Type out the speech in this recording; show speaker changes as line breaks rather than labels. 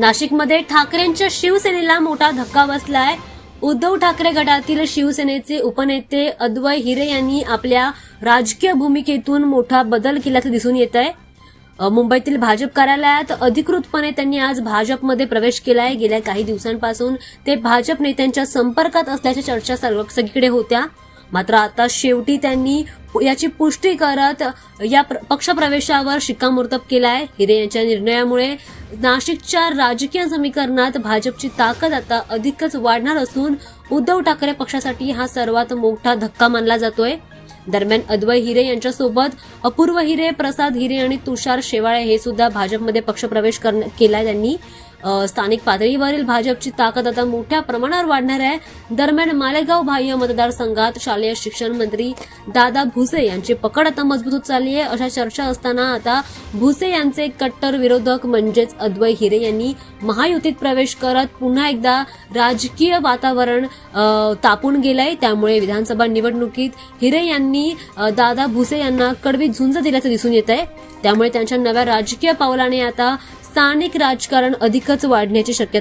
नाशिकमध्ये ठाकरेंच्या शिवसेनेला मोठा धक्का बसलाय. उद्धव ठाकरे गटातील शिवसेनेचे उपनेते अद्वय हिरे यांनी आपल्या राजकीय भूमिकेतून मोठा बदल केल्याचं दिसून येत आहे मुंबईतील भाजप कार्यालयात अधिकृतपणे त्यांनी आज भाजपमध्ये प्रवेश केलाय. गेल्या काही दिवसांपासून ते भाजप नेत्यांच्या संपर्कात असल्याच्या चर्चा सगळीकडे होत्या. मात्र आता शेवटी त्यांनी याची पुष्टी करत या पक्षप्रवेशावर शिक्कामोर्तब केलाय. हिरे यांच्या निर्णयामुळे नाशिकच्या राजकीय समीकरणात भाजपची ताकद आता अधिकच वाढणार असून उद्धव ठाकरे पक्षासाठी हा सर्वात मोठा धक्का मानला जातोय. दरम्यान अद्वय हिरे यांच्यासोबत अपूर्व हिरे प्रसाद हिरे आणि तुषार शेवाळे हे सुद्धा भाजपमध्ये पक्षप्रवेश केलाय त्यांनी. स्थानिक पातळीवरील भाजपची ताकद आता मोठ्या प्रमाणावर वाढणार आहे. दरम्यान मालेगाव बाह्य मतदारसंघात शालेय शिक्षण मंत्री दादा भुसे यांची पकड आता मजबूत होत चालली आहे. अशा चर्चा असताना आता भुसे यांचे कट्टर विरोधक म्हणजेच अद्वय हिरे यांनी महायुतीत प्रवेश करत पुन्हा एकदा राजकीय वातावरण तापून गेलंय. त्यामुळे विधानसभा निवडणुकीत हिरे यांनी दादा भुसे यांना कडवी झुंज दिल्याचं दिसून येत आहे त्यामुळे त्यांच्या नव्या राजकीय पावलाने आता स्थानिक राजकारण अधिकच वाढण्याची शक्यता